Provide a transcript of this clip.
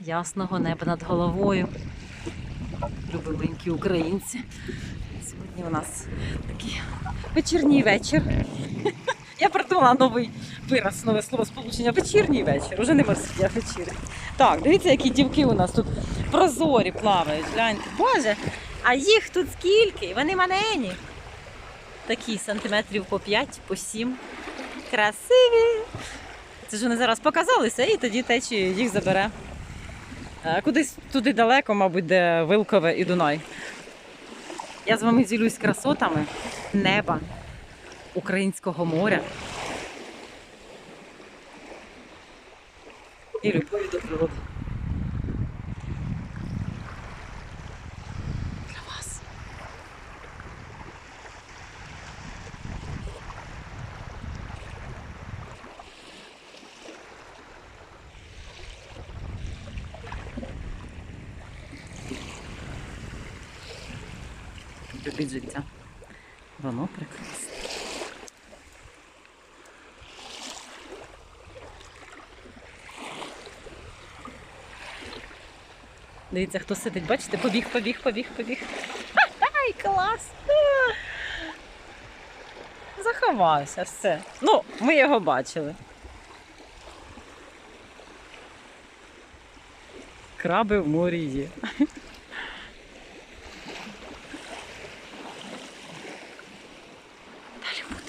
ясного неба над головою. Любименькі українці. Сьогодні у нас такий вечірній вечір. Я придумала новий вираз, нове слово сполучення. Вечірній вечір. Уже не а вечірній. Так, дивіться, які дівки у нас тут прозорі плавають. Гляньте. Боже, а їх тут скільки? Вони манені. Такі сантиметрів по 5, по 7. Красиві. Це ж вони зараз показалися, і тоді течія їх забере. Е, Кудись туди далеко, мабуть, де Вилкове і Дунай. Я з вами ділюсь красотами неба, українського моря. І любові до природи. Любіть життя. Воно прекрасне. Дивіться, хто сидить, бачите, побіг, побіг, побіг, побіг. Ай, клас! Заховався, все. Ну, ми його бачили. Краби в морі є. Dale, puto.